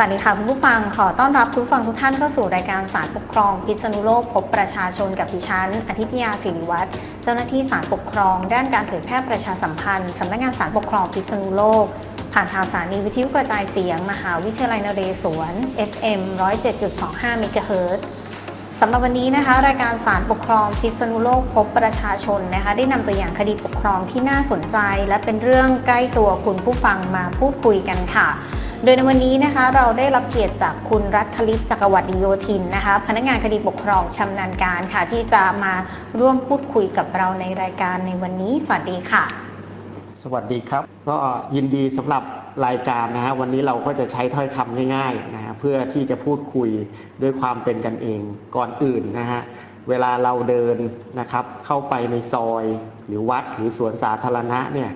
สวัสดีค่ะคุณผู้ฟังขอต้อนรับคุณผู้ฟังทุกท่านเข้าสู่รายการสารปกครอง พิษณุโลกพบประชาชนกับดิฉันอาทิตยาสิริวัฒน์เจ้าหน้าที่สารปกครอง ด้านการเผยแพร่ประชาสัมพันธ์สำนักงานสารปกครองพิษณุโลก ผ่านทางสถานีวิทยุกระจายเสียง มหาวิทยาลัยนเรศวร FM 107.25เมกะเฮิรตซ์สำหรับวันนี้นะคะ รายการสารปกครองพิษณุโลกพบประชาชนนะคะ ได้นำตัวอย่างคดีปกครองที่น่าสนใจ และเป็นเรื่องใกล้ตัวคุณผู้ฟังมาพูดคุยกันค่ะ โดยในวันนี้นะคะเราได้รับเกียรติจากคุณรัฐลิศจักรวรรดิโยธินนะคะ พนักงานคดีปกครองชำนาญการค่ะ ที่จะมาร่วมพูดคุยกับเราในรายการในวันนี้ สวัสดีค่ะ สวัสดีครับ ก็ยินดีสำหรับรายการนะฮะวันนี้เราก็จะใช้ถ้อยคำง่ายๆนะฮะเพื่อที่จะพูดคุยด้วยความเป็นกันเองก่อนอื่นนะฮะเวลาเราเดินนะครับเข้าไปในซอย หรือวัดหรือสวนสาธารณะเนี่ย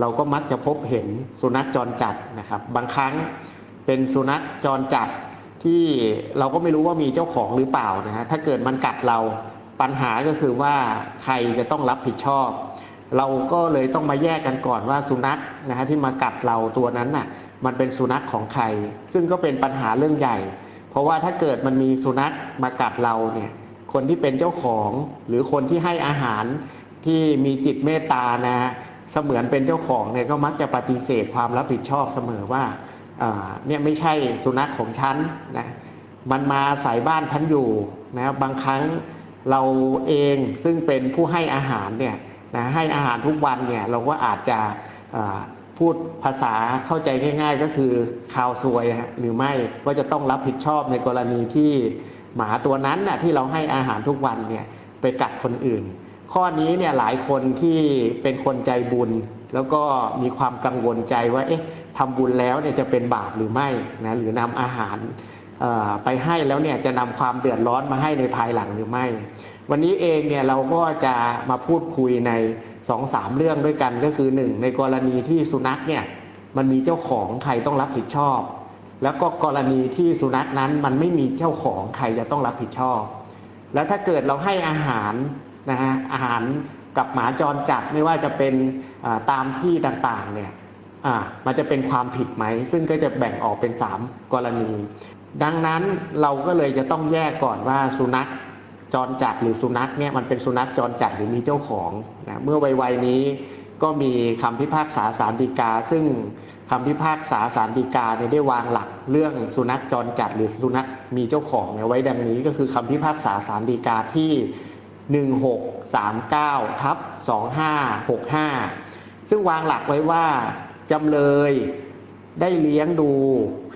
เราก็มักจะพบเห็นสุนัขจรจัดนะครับ บางครั้งเป็นสุนัขจรจัดที่เราก็ไม่รู้ว่ามีเจ้าของหรือเปล่านะฮะถ้าเกิดมันกัดเราปัญหาก็คือว่าใครจะต้องรับผิดชอบ เราก็เลยต้องมาแยกกันก่อนว่าสุนัขนะฮะที่มากัดเราตัวนั้นน่ะมันเป็นสุนัขของใคร ซึ่งก็เป็นปัญหาเรื่องใหญ่ เพราะว่าถ้าเกิดมันมีสุนัขมากัดเราเนี่ยคนที่เป็นเจ้าของหรือคนที่ให้อาหารที่มีจิตเมตตานะฮะ เสมือนเป็นเจ้าของเนี่ยก็มักจะปฏิเสธความรับผิดชอบเสมอว่าเนี่ยไม่ใช่สุนัขของฉันนะมันมาใส่บ้านฉันอยู่นะบางครั้งเราเองซึ่งเป็นผู้ให้อาหารเนี่ยนะให้อาหารทุกวันเนี่ยเราก็อาจจะพูดภาษาเข้าใจง่าย ๆ ก็คือข่าวซวยหรือไม่ว่าจะต้องรับผิดชอบในกรณีที่หมาตัวนั้นน่ะที่เราให้อาหารทุกวันเนี่ยไปกัดคนอื่น ข้อนี้เนี่ยหลายคนที่เป็นคนใจบุญ แล้วก็มีความกังวลใจว่าเอ๊ะทำบุญแล้วเนี่ยจะเป็นบาปหรือไม่นะหรือนำอาหารไปให้แล้วเนี่ยจะนำความเดือดร้อนมาให้ในภายหลังหรือไม่ วันนี้เองเนี่ยเราก็จะมาพูดคุยใน2อสามเรื่องด้วยกันก็คือ 1 ในกรณีที่สุนัขเนี่ยมันมีเจ้าของใครต้องรับผิดชอบ แล้วก็กรณีที่สุนัขนั้นมันไม่มีเจ้าของใครจะต้องรับผิดชอบ แล้วถ้าเกิดเราให้อาหาร นะฮะอาหารกับหมาจรจัดไม่ว่าจะเป็นตามที่ต่างๆเนี่ยมันจะเป็นความผิดไหม ซึ่งก็จะแบ่งออกเป็น 3 กรณี ดังนั้นเราก็เลยจะต้องแยกก่อนว่าสุนัขจรจัดหรือสุนัขเนี่ยมันเป็นสุนัขจรจัดหรือมีเจ้าของนะเมื่อวัยๆนี้ก็มีคำพิพากษาสารดีกา ซึ่งคำพิพากษาสารดีกาเนี่ยได้วางหลักเรื่องสุนัขจรจัดหรือสุนัขมีเจ้าของเนี่ยไว้ดังนี้ก็คือคำพิพากษาสารดีกาที่ 1639ทับ2565 ซึ่งวางหลักไว้ว่าจำเลยได้เลี้ยงดู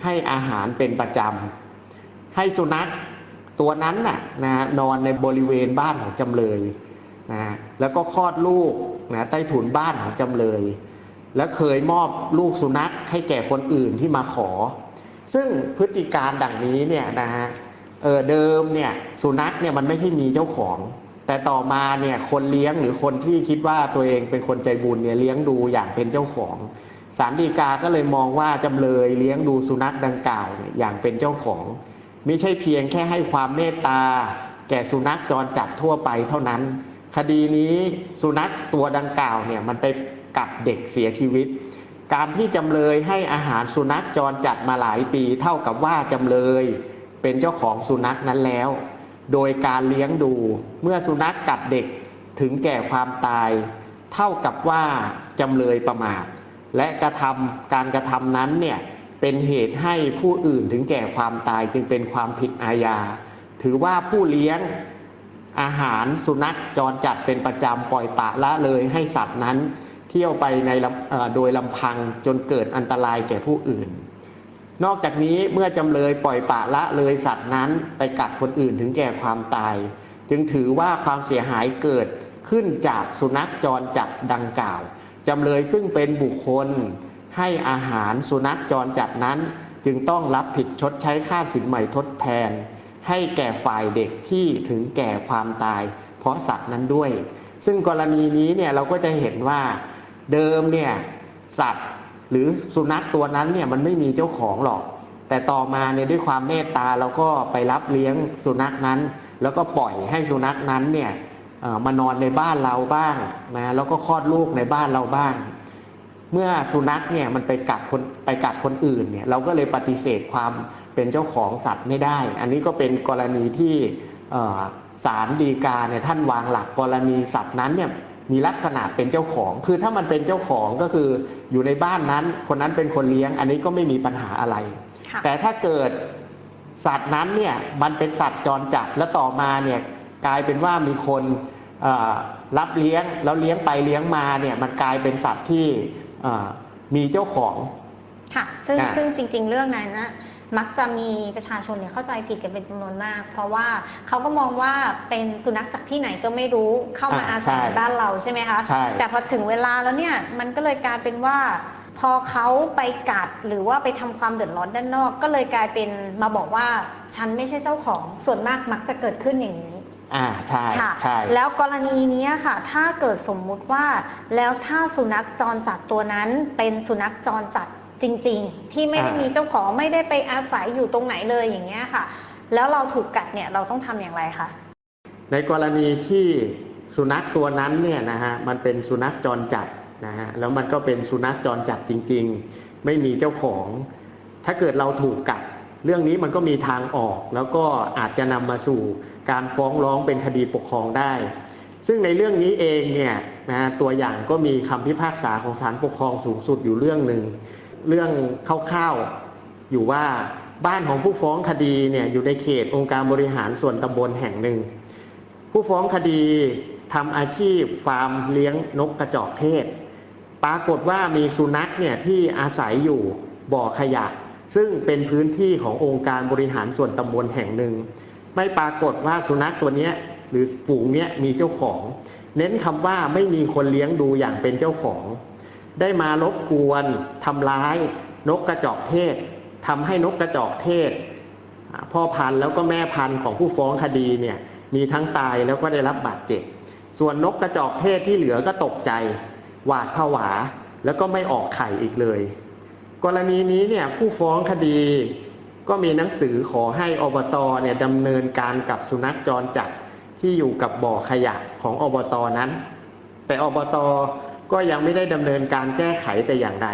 ให้อาหารเป็นประจำ ให้สุนัขตัวนั้นน่ะนะนอนในบริเวณบ้านของจำเลยนะแล้วก็คลอดลูกนะใต้ถุนบ้านของจำเลย และเคยมอบลูกสุนัขให้แก่คนอื่นที่มาขอ ซึ่งพฤติการดังนี้เนี่ยนะฮะเออเดิมเนี่ยสุนัขเนี่ยมันไม่ใช่มีเจ้าของ แต่ต่อมาเนี่ยคนเลี้ยงหรือคนที่คิดว่าตัวเองเป็นคนใจบุญเนี่ยเลี้ยงดูอย่างเป็นเจ้าของศาลฎีกาก็เลยมองว่าจำเลยเลี้ยงดูสุนัขดังกล่าวเนี่ยอย่างเป็นเจ้าของ ไม่ใช่เพียงแค่ให้ความเมตตา แก่สุนัขจรจัดทั่วไปเท่านั้น คดีนี้สุนัขตัวดังกล่าวเนี่ยมันไปกัดเด็กเสียชีวิต การที่จำเลยให้อาหารสุนัขจรจัดมาหลายปี เท่ากับว่าจำเลยเป็นเจ้าของสุนัขนั้นแล้ว โดยการเลี้ยงดู เมื่อสุนัขกัดเด็กถึงแก่ความตาย เท่ากับว่าจำเลยประมาท และกระทำการกระทำนั้นเนี่ยเป็นเหตุให้ผู้อื่นถึงแก่ความตายจึงเป็นความผิดอาญา ถือว่าผู้เลี้ยงอาหารสุนัขจรจัดเป็นประจำปล่อยปะละเลยให้สัตว์นั้น เที่ยวไปในโดยลำพังจนเกิดอันตรายแก่ผู้อื่น นอกจากนี้เมื่อจำเลยปล่อยปะละเลยสัตว์นั้นไปกัดคนอื่นถึงแก่ความตาย จึงถือว่าความเสียหายเกิดขึ้นจากสุนัขจรจัดดังกล่าวจำเลยซึ่งเป็นบุคคล ให้อาหารสุนัขจรจัดนั้น จึงต้องรับผิดชดใช้ค่าสินใหม่ทดแทน ให้แก่ฝ่ายเด็กที่ถึงแก่ความตาย เพราะสัตว์นั้นด้วย ซึ่งกรณีนี้เนี่ยเราก็จะเห็นว่าเดิมเนี่ยสัตว์ หรือสุนัขตัวนั้นเนี่ยมันไม่มีเจ้าของหรอก แต่ต่อมาเนี่ยด้วยความเมตตาเราก็ไปรับเลี้ยงสุนัขนั้น แล้วก็ปล่อยให้สุนัขนั้นเนี่ยเอ่อมานอนในบ้านเราบ้างนะแล้วก็คลอดลูกในบ้านเราบ้าง เมื่อสุนัขเนี่ยมันไปกัดคนไปกัดคนอื่นเนี่ยเราก็เลยปฏิเสธความเป็นเจ้าของสัตว์ไม่ได้ อันนี้ก็เป็นกรณีที่ศาลฎีกาเนี่ยท่านวางหลักกรณีสัตว์นั้นเนี่ย มีลักษณะเป็นเจ้าของ คือถ้ามันเป็นเจ้าของก็คืออยู่ในบ้านนั้น คนนั้นเป็นคนเลี้ยง อันนี้ก็ไม่มีปัญหาอะไรค่ะแต่ถ้าเกิดสัตว์นั้นเนี่ยมันเป็นสัตว์จรจัดแล้วต่อมาเนี่ยกลายเป็นว่ามีคนเอ่อรับเลี้ยงแล้วเลี้ยงไปเลี้ยงมาเนี่ยมันกลายเป็นสัตว์ที่เอ่อมีเจ้าของค่ะซึ่งอ่าซึ่งจริง ๆ เรื่องนั้นนะ มักจะมีประชาชนเนี่ยเข้าใจผิดกันเป็นจำนวนมาก เพราะว่าเขาก็มองว่าเป็นสุนัขจากที่ไหนก็ไม่รู้เข้ามาอาศัยในบ้านเราใช่ไหมคะใช่แต่พอถึงเวลาแล้วเนี่ยมันก็เลยกลายเป็นว่าพอเขาไปกัดหรือว่าไปทำความเดือดร้อนด้านนอก ก็เลยกลายเป็นมาบอกว่าฉันไม่ใช่เจ้าของส่วนมากมักจะเกิดขึ้นอย่างนี้อ่าใช่ค่ะใช่แล้วกรณีเนี้ยค่ะ ถ้าเกิดสมมุติว่า แล้วถ้าสุนัขจรจัดตัวนั้นเป็นสุนัขจรจัด จริงๆ ที่ไม่ได้อ่ามีมีเจ้าของไม่ได้ไปอาศัยอยู่ตรงไหนเลยอย่างเงี้ยค่ะ แล้วเราถูกกัดเนี่ยเราต้องทำอย่างไรคะในกรณีที่สุนัขตัวนั้นเนี่ยนะฮะมันเป็นสุนัขจรจัดนะฮะแล้วมันก็เป็นสุนัขจรจัดจริง ๆ ไม่มีเจ้าของ ถ้าเกิดเราถูกกัด เรื่องนี้มันก็มีทางออก แล้วก็อาจจะนำมาสู่การฟ้องร้องเป็นคดีปกครองได้ ซึ่งในเรื่องนี้เองเนี่ยนะฮะตัวอย่างก็มีคำพิพากษาของศาลปกครองสูงสุดอยู่เรื่องหนึ่ง เรื่องคร่าวๆอยู่ว่าบ้านของผู้ฟ้องคดีเนี่ยอยู่ในเขตองค์การบริหารส่วนตำบลแห่งหนึ่ง ผู้ฟ้องคดีทำอาชีพฟาร์มเลี้ยงนกกระจอกเทศ ปรากฏว่ามีสุนัขเนี่ยที่อาศัยอยู่บ่อขยะ ซึ่งเป็นพื้นที่ขององค์การบริหารส่วนตำบลแห่งหนึ่ง ไม่ปรากฏว่าสุนัขตัวนี้หรือฝูงเนี้ยมีเจ้าของ เน้นคำว่าไม่มีคนเลี้ยงดูอย่างเป็นเจ้าของ ได้มารบกวนทำร้ายนกกระจอกเทศทำให้นกกระจอกเทศ พ่อพันธุ์แล้วก็แม่พันธุ์ของผู้ฟ้องคดีเนี่ยมีทั้งตายแล้วก็ได้รับบาดเจ็บ ส่วนนกกระจอกเทศที่เหลือก็ตกใจ หวาดผวา แล้วก็ไม่ออกไข่อีกเลย กรณีนี้เนี่ยผู้ฟ้องคดีก็มีหนังสือขอให้อบตเนี่ยดำเนินการกับสุนัขจรจัดที่อยู่กับบ่อขยะของอบตนั้น แต่อบต ก็ยังไม่ได้ดำเนินการแก้ไขแต่อย่างใด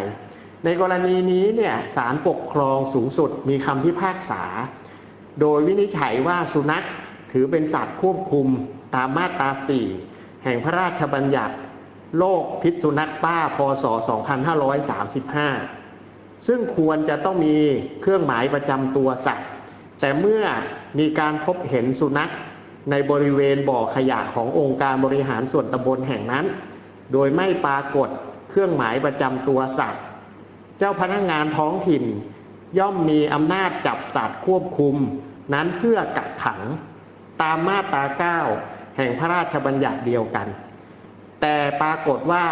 ในกรณีนี้เนี่ยศาลปกครองสูงสุดมีคำพิพากษา โดยวินิจฉัยว่าสุนัขถือเป็นสัตว์ควบคุมตามมาตรา 4 แห่งพระราชบัญญัติ โรคพิษสุนัขบ้าพศ 2535 ซึ่งควรจะต้องมีเครื่องหมายประจำตัวสัตว์ แต่เมื่อมีการพบเห็นสุนัขในบริเวณบ่อขยะขององค์การบริหารส่วนตำบลแห่งนั้น โดยไม่ปรากฏเครื่องหมายประจำตัวสัตว์ เจ้าพนักงานท้องถิ่น ย่อมมีอำนาจจับสัตว์ควบคุม นั้นเพื่อกักขัง ตามมาตรา 9 แห่งพระราชบัญญัติเดียวกัน แต่ปรากฏว่า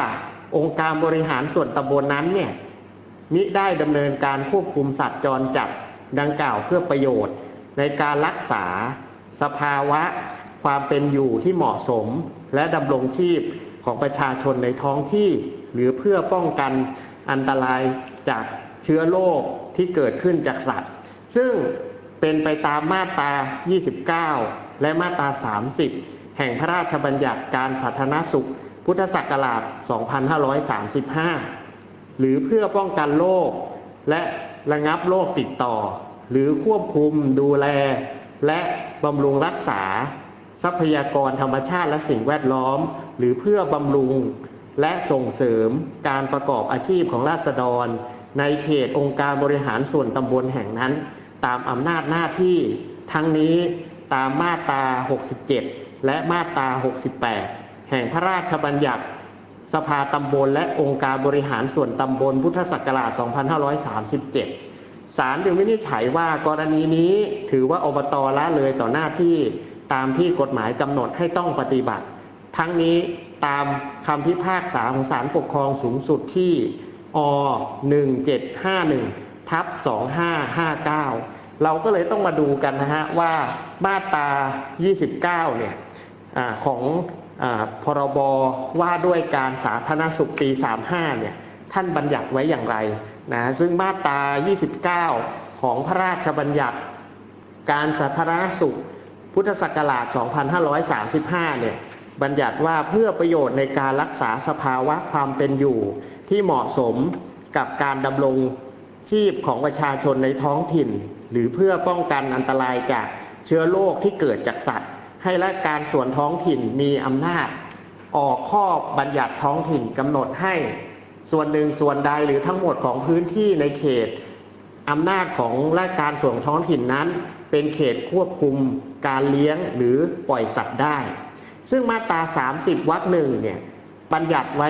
องค์การบริหารส่วนตำบลนั้นเนี่ยมิได้ดำเนินการควบคุมสัตว์จรจัดดังกล่าวเพื่อประโยชน์ ในการรักษา สภาวะ ความเป็นอยู่ที่เหมาะสม และดำรงชีพ ของประชาชนในท้องที่ หรือเพื่อป้องกันอันตรายจากเชื้อโรคที่เกิดขึ้นจากสัตว์ ซึ่งเป็นไปตามมาตรา 29 และมาตรา 30 แห่งพระราชบัญญัติการสาธารณสุข พุทธศักราช 2535 หรือเพื่อป้องกันโรคและระงับโรคติดต่อ หรือควบคุมดูแล และบำรุงรักษา ทรัพยากรธรรมชาติและสิ่งแวดล้อม หรือเพื่อบำรุงและส่งเสริมการประกอบอาชีพของราษฎร ในเขตองค์การบริหารส่วนตำบลแห่งนั้น ตามอำนาจหน้าที่ทั้งนี้ตามมาตรา 67 และมาตรา 68 แห่งพระราชบัญญัติ สภาตำบลและองค์การบริหารส่วนตำบลพุทธศักราช 2537 ศาลจึงวินิจฉัยว่ากรณีนี้ถือว่าอบตละเลยต่อหน้าที่ตามที่กฎหมายกำหนดให้ต้องปฏิบัติ ทั้งนี้ตามคำพิพากษาของศาลปกครองสูงสุดที่อ1751ทับ2559 เราก็เลยต้องมาดูกันนะฮะว่ามาตรา 29 เนี่ยอของอพรบว่าด้วยการสาธารณสุขปี 35 เนี่ยท่านบัญญัติไว้อย่างไรนะซึ่งมาตรา 29 ของพระราชบัญญัติ การสาธารณสุขพุทธศักราช 2535 เนี่ย บัญญัติว่าเพื่อประโยชน์ในการรักษาสภาวะความเป็นอยู่ ที่เหมาะสมกับการดำรงชีพของประชาชนในท้องถิ่น หรือเพื่อป้องกันอันตรายจากเชื้อโรคที่เกิดจากสัตว์ ให้ราชการส่วนท้องถิ่นมีอำนาจ ออกข้อบัญญัติท้องถิ่นกำหนดให้ ส่วนหนึ่งส่วนใดหรือทั้งหมดของพื้นที่ในเขตอำนาจของราชการส่วนท้องถิ่นนั้น เป็นเขตควบคุมการเลี้ยงหรือปล่อยสัตว์ได้ ซึ่งมาตรา 30 วรรคหนึ่งเนี่ยบัญญัติไว้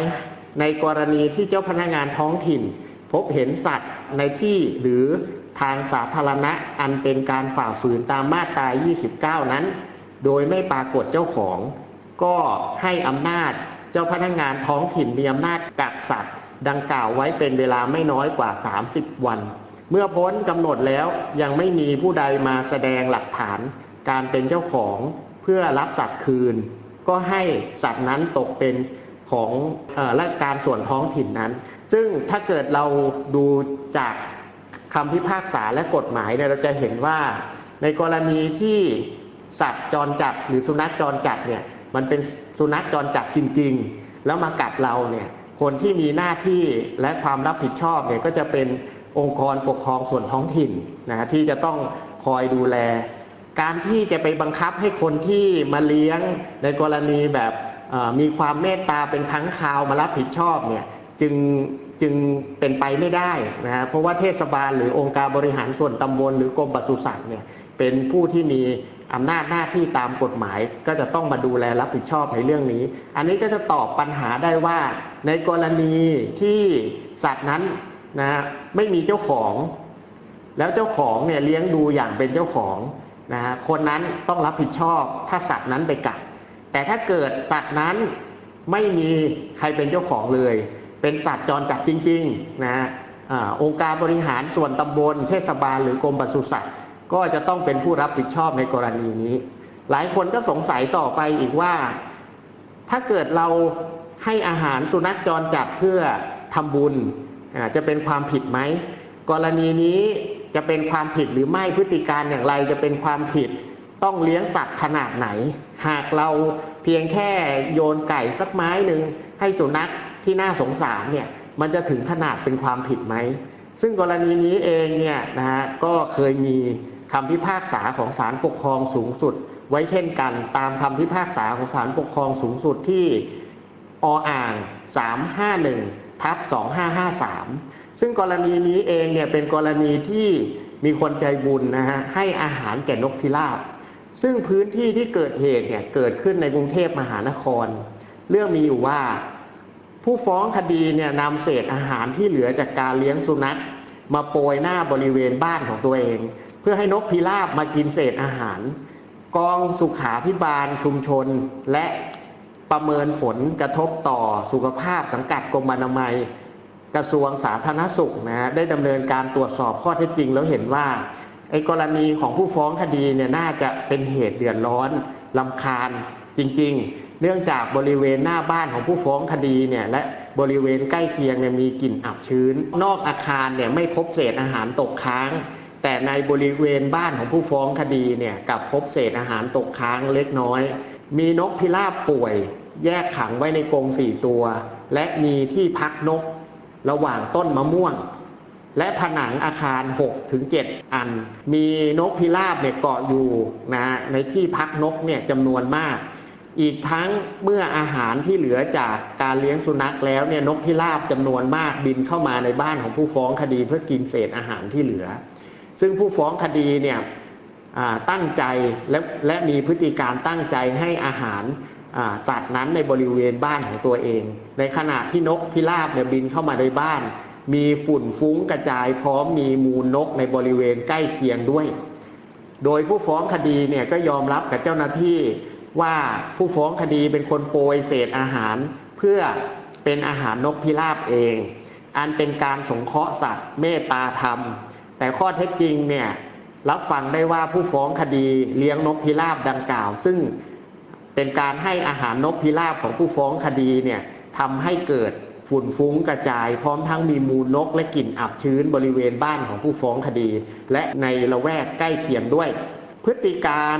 ในกรณีที่เจ้าพนักงานท้องถิ่น พบเห็นสัตว์ในที่หรือทางสาธารณะอันเป็นการฝ่าฝืนตามมาตรา 29 นั้น โดยไม่ปรากฏเจ้าของ ก็ให้อำนาจเจ้าพนักงานท้องถิ่นมีอำนาจกักสัตว์ ดังกล่าวไว้เป็นเวลาไม่น้อยกว่า 30 วัน เมื่อพ้นกำหนดแล้วยังไม่มีผู้ใดมาแสดงหลักฐานการเป็นเจ้าของเพื่อรับสัตว์คืน ก็ให้สัตว์นั้นตกเป็นของราชการส่วนท้องถิ่นนั้น ซึ่งถ้าเกิดเราดูจากคำพิพากษาและกฎหมายเนี่ยเราจะเห็นว่าในกรณีที่สัตว์จรจัดหรือสุนัขจรจัดเนี่ยมันเป็นสุนัขจรจัดจริง ๆ แล้วมากัดเราเนี่ยคนที่มีหน้าที่และความรับผิดชอบเนี่ยก็จะเป็นองค์กรปกครองส่วนท้องถิ่นนะที่จะต้องคอยดูแล การที่จะไปบังคับให้คนที่มาเลี้ยงในกรณีแบบมีความเมตตาเป็นครั้งคราวมารับผิดชอบเนี่ยจึงจึงเป็นไปไม่ได้นะฮะเพราะว่าเทศบาลหรือองค์การบริหารส่วนตำบลหรือกรมปศุสัตว์เนี่ยเป็นผู้ที่มีอำนาจหน้าที่ตามกฎหมาย ก็จะต้องมาดูแลรับผิดชอบในเรื่องนี้ อันนี้ก็จะตอบปัญหาได้ว่า ในกรณีที่สัตว์นั้นนะไม่มีเจ้าของ แล้วเจ้าของเนี่ยเลี้ยงดูอย่างเป็นเจ้าของ นะฮะคนนั้นต้องรับผิดชอบถ้าสัตว์นั้นไปกัด แต่ถ้าเกิดสัตว์นั้นไม่มีใครเป็นเจ้าของเลย เป็นสัตว์จรจัดจริงๆนะฮะอองค์การบริหารส่วนตำบลเทศบาลหรือกรมปศุสัตว์ก็จะต้องเป็นผู้รับผิดชอบในกรณีนี้ หลายคนก็สงสัยต่อไปอีกว่า ถ้าเกิดเราให้อาหารสุนัขจรจัดเพื่อทำบุญจะเป็นความผิดไหมกรณีนี้ จะเป็นความผิดหรือไม่พฤติการอย่างไรจะเป็นความผิด ต้องเลี้ยงสัตว์ขนาดไหน หากเราเพียงแค่โยนไก่สักไม้หนึ่งให้สุนัขที่น่าสงสารเนี่ยมันจะถึงขนาดเป็นความผิดไหม ซึ่งกรณีนี้เองเนี่ยนะฮะก็เคยมีคำพิพากษาของศาลปกครองสูงสุด ไว้เช่นกัน ตามคำพิพากษาของศาลปกครองสูงสุดที่ออ่าง 351ทับ2553 ซึ่งกรณีนี้เองเนี่ยเป็นกรณีที่มีคนใจบุญนะฮะให้อาหารแก่นกพิราบ ซึ่งพื้นที่ที่เกิดเหตุเนี่ยเกิดขึ้นในกรุงเทพมหานคร เรื่องมีอยู่ว่า ผู้ฟ้องคดีเนี่ยนำเศษอาหารที่เหลือจากการเลี้ยงสุนัข มาโปรยหน้าบริเวณบ้านของตัวเอง เพื่อให้นกพิราบมากินเศษอาหาร กองสุขาพิบาลชุมชน และประเมินผลกระทบต่อสุขภาพสังกัดกรมอนามัย กระทรวงสาธารณสุขนะฮะได้ดำเนินการตรวจสอบข้อเท็จจริง แล้วเห็นว่าไอ้กรณีของผู้ฟ้องคดีเนี่ยน่าจะเป็นเหตุเดือดร้อนลำคาญจริง ๆ เนื่องจากบริเวณหน้าบ้านของผู้ฟ้องคดีเนี่ยและบริเวณใกล้เคียงเนี่ยมีกลิ่นอับชื้น นอกอาคารเนี่ยไม่พบเศษอาหารตกค้าง แต่ในบริเวณบ้านของผู้ฟ้องคดีเนี่ยกับพบเศษอาหารตกค้างเล็กน้อย มีนกพิราบป่วย แยกขังไว้ในกรงสี่ตัว และมีที่พักนก ระหว่างต้นมะม่วง และผนังอาคาร6ถึง7อัน มีนกพิราบเนี่ยเกาะอยู่นะในที่พักนกเนี่ยจำนวนมาก อีกทั้งเมื่ออาหารที่เหลือจากการเลี้ยงสุนัขแล้วเนี่ยนกพิราบจำนวนมากบินเข้ามาในบ้านของผู้ฟ้องคดีเพื่อกินเศษอาหารที่เหลือ ซึ่งผู้ฟ้องคดีเนี่ยตั้งใจและและมีพฤติการตั้งใจให้อาหาร สัตว์นั้นในบริเวณบ้านของตัวเอง ในขณะที่นกพิราบเนี่ยบินเข้ามาในบ้าน มีฝุ่นฟุ้งกระจายพร้อมมีมูลนกในบริเวณใกล้เคียงด้วย โดยผู้ฟ้องคดีเนี่ยก็ยอมรับกับเจ้าหน้าที่ว่าผู้ฟ้องคดีเป็นคนโปรยเศษอาหาร เพื่อเป็นอาหารนกพิราบเอง อันเป็นการสงเคราะห์สัตว์เมตตาธรรม แต่ข้อเท็จจริงเนี่ยรับฟังได้ว่าผู้ฟ้องคดีเลี้ยงนกพิราบดังกล่าว ซึ่ง เป็นการให้อาหารนกพิราบของผู้ฟ้องคดีเนี่ยทำให้เกิดฝุ่นฟุ้งกระจาย พร้อมทั้งมีมูลนกและกลิ่นอับชื้นบริเวณบ้านของผู้ฟ้องคดี และในละแวกใกล้เคียงด้วย พฤติการ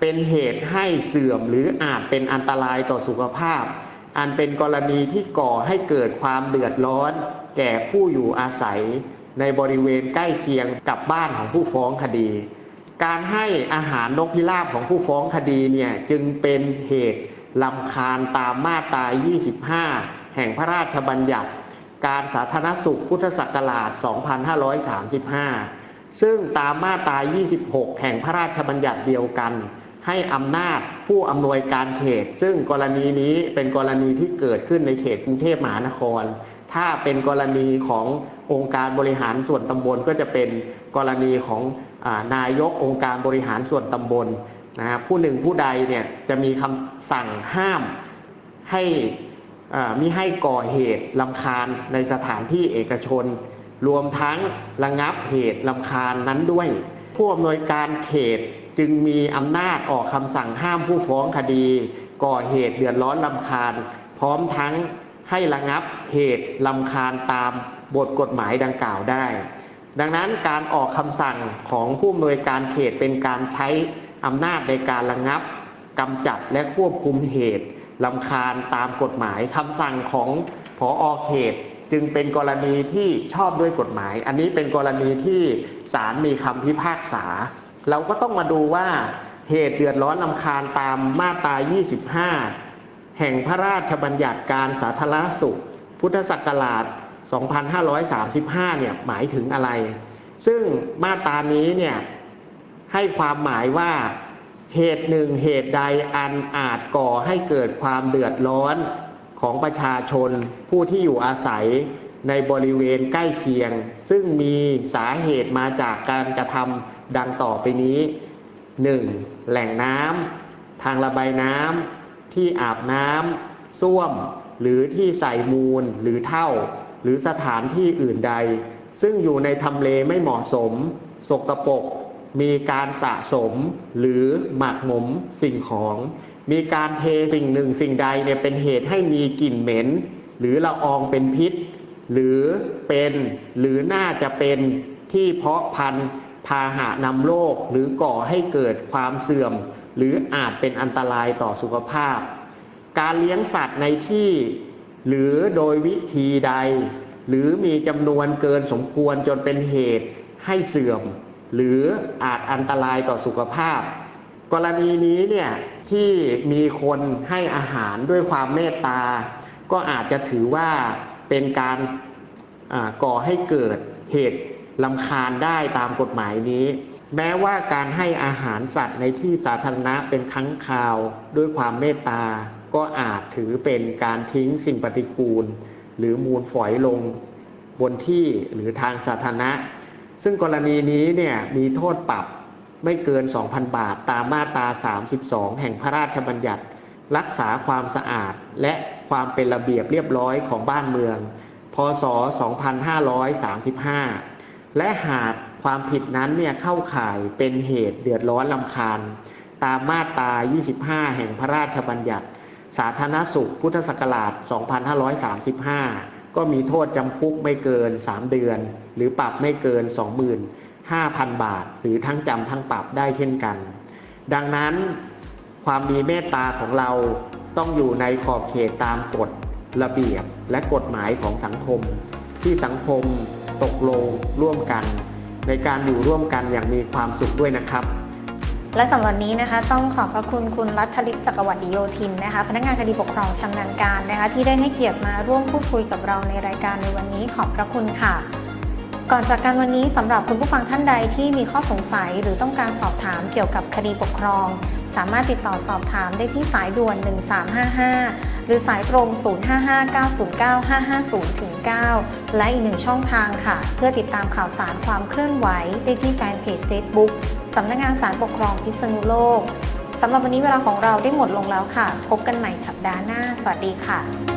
เป็นเหตุให้เสื่อมหรืออาจเป็นอันตรายต่อสุขภาพ อันเป็นกรณีที่ก่อให้เกิดความเดือดร้อน แก่ผู้อยู่อาศัย ในบริเวณใกล้เคียงกับบ้านของผู้ฟ้องคดี การให้อาหารนกพิราบของผู้ฟ้องคดีเนี่ยจึงเป็นเหตุลำคาญตามมาตรา 25 แห่งพระราชบัญญัติ การสาธารณสุขพุทธศักราช 2535 ซึ่งตามมาตรา 26 แห่งพระราชบัญญัติเดียวกัน ให้อำนาจผู้อำนวยการเขต ซึ่งกรณีนี้เป็นกรณีที่เกิดขึ้นในเขตกรุงเทพมหานคร ถ้าเป็นกรณีขององค์การบริหารส่วนตำบลก็จะเป็นกรณีของ นายกองค์การบริหารส่วนตำบลนะฮะผู้หนึ่งผู้ใดเนี่ยจะมีคำสั่งห้ามให้มิให้ก่อเหตุลำคาญในสถานที่เอกชน รวมทั้งระงับเหตุลำคาญนั้นด้วย ผู้อำนวยการเขตจึงมีอำนาจออกคำสั่งห้ามผู้ฟ้องคดี ก่อเหตุเดือดร้อนลำคาญ พร้อมทั้งให้ระงับเหตุลำคาญตามบทกฎหมายดังกล่าวได้ ดังนั้นการออกคำสั่งของผู้อำนวยการเขตเป็นการใช้อำนาจในการระงับกำจัดและควบคุมเหตุลำคาญตามกฎหมายคำสั่งของผออเขต จึงเป็นกรณีที่ชอบด้วยกฎหมาย อันนี้เป็นกรณีที่ศาลมีคำพิพากษา เราก็ต้องมาดูว่าเหตุเดือดร้อนลำคาญตามมาตรา 25 แห่งพระราชบัญญัติการสาธารณสุข พุทธศักราช 2535 เนี่ยหมายถึงอะไร ซึ่งมาตรานี้เนี่ยให้ความหมายว่าเหตุหนึ่งเหตุใดอันอาจก่อให้เกิดความเดือดร้อนของประชาชนผู้ที่อยู่อาศัยในบริเวณใกล้เคียง ซึ่งมีสาเหตุมาจากการกระทำดังต่อไปนี้ 1. แหล่งน้ำทางระบายน้ำที่อาบน้ำส้วม หรือที่ใส่มูลหรือเท่า หรือสถานที่อื่นใด ซึ่งอยู่ในทำเลไม่เหมาะสม สกปรกมีการสะสมหรือหมักหมมสิ่งของ มีการเทสิ่งหนึ่งสิ่งใดเนี่ยเป็นเหตุให้มีกลิ่นเหม็น หรือละอองเป็นพิษ หรือเป็นหรือน่าจะเป็นที่เพาะพันธุ์พาหะนำโรคหรือก่อให้เกิดความเสื่อม หรืออาจเป็นอันตรายต่อสุขภาพ การเลี้ยงสัตว์ในที่ หรือโดยวิธีใด หรือมีจำนวนเกินสมควรจนเป็นเหตุให้เสื่อม หรืออาจอันตรายต่อสุขภาพ กรณีนี้เนี่ยที่มีคนให้อาหารด้วยความเมตตา ก็อาจจะถือว่าเป็นการก่อให้เกิดเหตุลำคาญได้ตามกฎหมายนี้ แม้ว่าการให้อาหารสัตว์ในที่สาธารณะเป็นครั้งคราวด้วยความเมตตา ก็อาจถือเป็นการทิ้งสิ่งปฏิกูล หรือมูลฝอยลงบนที่หรือทางสาธารณะ ซึ่งกรณีนี้เนี่ยมีโทษปรับไม่เกิน 2,000 บาทตามมาตรา 32 แห่งพระราชบัญญัติ รักษาความสะอาดและความเป็นระเบียบเรียบร้อยของบ้านเมือง พศ 2535 และหากความผิดนั้นเนี่ยเข้าข่ายเป็นเหตุเดือดร้อนลำคาญ ตามมาตรา 25 แห่งพระราชบัญญัติ สาธารณสุขพุทธศักราช 2535 ก็มีโทษจำคุกไม่เกิน 3 เดือน หรือปรับไม่เกิน 25,000 บาท หรือทั้งจำทั้งปรับได้เช่นกัน ดังนั้นความมีเมตตาของเราต้องอยู่ในขอบเขตตามกฎระเบียบและกฎหมายของสังคม ที่สังคมตกลงร่วมกัน ในการอยู่ร่วมกันอย่างมีความสุขด้วยนะครับ และสำหรับนี้นะคะต้องขอบพระคุณคุณรัฐลิศจักรวรรดิโยธินนะคะพนักงานคดีปกครองชำนาญการนะคะที่ได้ให้เกียรติมาร่วมพูดคุยกับเราในรายการในวันนี้ขอบพระคุณค่ะ ก่อนจากกันวันนี้สำหรับคุณผู้ฟังท่านใดที่มีข้อสงสัยหรือต้องการสอบถามเกี่ยวกับคดีปกครอง สามารถติดต่อสอบถามได้ที่สายด่วน 1355 หรือสายตรง 0559095550-9และอีกหนึ่งช่องทางค่ะ เพื่อติดตามข่าวสารความเคลื่อนไหวได้ที่แฟนเพจ Facebook สำนักงานสารปกครองพิษณุโลกสำหรับวันนี้เวลาของเราได้หมดลงแล้วค่ะ พบกันใหม่สัปดาห์หน้า สวัสดีค่ะ